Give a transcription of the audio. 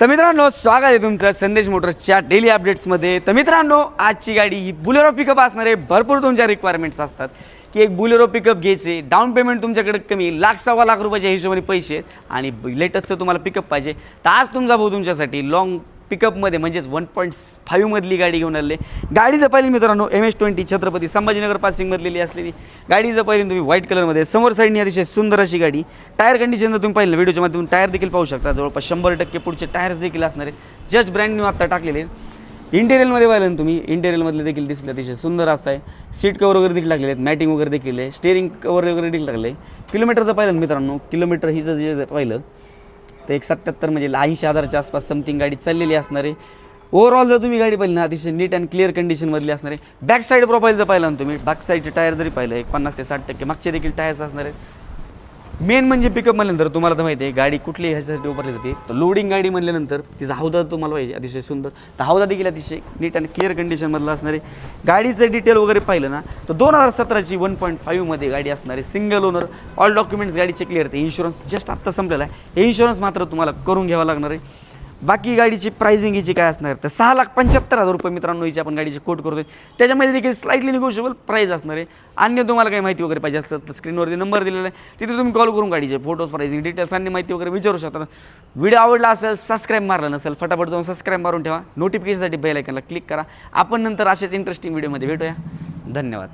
तर मित्रांनो स्वागत आहे तुमचं संदेश मोटर्सच्या डेली अपडेट्समध्ये तर मित्रांनो आजची गाडी ही बुलेरो पिकअप असणारे भरपूर तुमच्या रिक्वायरमेंट्स असतात. की एक बुलेरो पिकअप घ्यायचे डाऊन पेमेंट तुमच्याकडे कमी लाख सव्वा लाख रुपयाच्या हिशोबाने पैसे आहेत. आणि लेटेस्ट तुम्हाला पिकअप पाहिजे. तर आज तुमचा भाऊ तुमच्यासाठी लाँग पिकअपमध्ये म्हणजेच वन पॉईंट फाईव्हमधली गाडी घेऊन आले. गाडीचं पहिली मित्रांनो M S twenty Chhatrapati Sambhajinagar पासिंगमधलेली असलेली. गाडीचं पहिली तुम्ही व्हाईट कलरमध्ये समोर साईडनी अतिशय सुंदर अशी गाडी. टायर कंडिशन जर तुम्ही पाहिलं व्हिडिओच्या माध्यमातून टायर देखील पाहू शकता. जवळपास शंभर टक्के पुढचे टायर्स देखील असणारे जस्ट ब्रँड न्यू आत्ता टाकलेले इंटेरियलमध्ये पाहिलं ना तुम्ही इंटेरियलमधले देखील डिस्प्ले अतिशय सुंदर असं आहे. सीट कवर वगैरे देखील लागलेले आहेत मॅटिंग वगैरे देखील आहे. स्टेअरिंग कवर वगैरे देखील लागले किलोमीटरचं पाहिलं मित्रांनो किलोमीटर हिचं जे पाहिलं तर एक सत्याहत्तर म्हणजे ऐंशी हजाराच्या आसपास समथिंग गाडी चाललेली असणार आहे. ओव्हरऑल जर तुम्ही गाडी पाहिली ना अतिशय नीट अँड क्लिअर कंडिशनमधली असणार आहे. बॅक साईड प्रोफाईल जर पाहिलं ना तुम्ही बॅक साईडचे टायर जरी पाहिलं एक पन्नास ते साठ टक्के मागचे देखील टायर्स असणार आहेत. मेन म्हणजे पिकअप म्हणल्यानंतर तुम्हाला तर माहिती आहे गाडी कुठली ह्याच्यासाठी वापरली जाते. तर लोडिंग गाडी म्हणल्यानंतर तिचा हौदा तुम्हाला पाहिजे अतिशय सुंदर. तर हौदा देखील अतिशय नीट आणि क्लिअर कंडिशनमधला असणार आहे. गाडीचं डिटेल वगैरे पाहिलं ना तर दोन हजार सतराची वन पॉईंट फाईव्हमध्ये गाडी असणारे सिंगल ओनर ऑल डॉक्युमेंट्स गाडीचे क्लिअर ते इन्शुरन्स जस्ट आत्ता संपलेला आहे. हे इन्शुरन्स मात्र तुम्हाला करून घ्यावा लागणार आहे. बाकी गाडीची प्राइसिंग हिची काय असणार? तर सहा लाख पंच्याहत्तर हजार रुपये मित्रांनो हिची आपण गाडीची कोट करतोय. त्याच्यामध्ये देखील स्लाइटली निगोशिएबल प्राईस असणार आहे. अन्य तुम्हाला काही माहिती वगैरे पाहिजे असतं तर स्क्रीनवरती नंबर दिलेला आहे. तिथे तुम्ही कॉल करून गाडीचे फोटोज प्राइसिंग डिटेल्स आणि माहिती वगैरे विचारू शकता. व्हिडिओ आवडला असेल सबस्क्राईब मारला नसेल फटाफट जाऊन सबस्क्राईब मारून ठेवा. नोटिफिकेशनसाठी बेल आयकनला क्लिक करा. आपण नंतर असेच इंटरेस्टिंग व्हिडिओमध्ये भेटूया. धन्यवाद.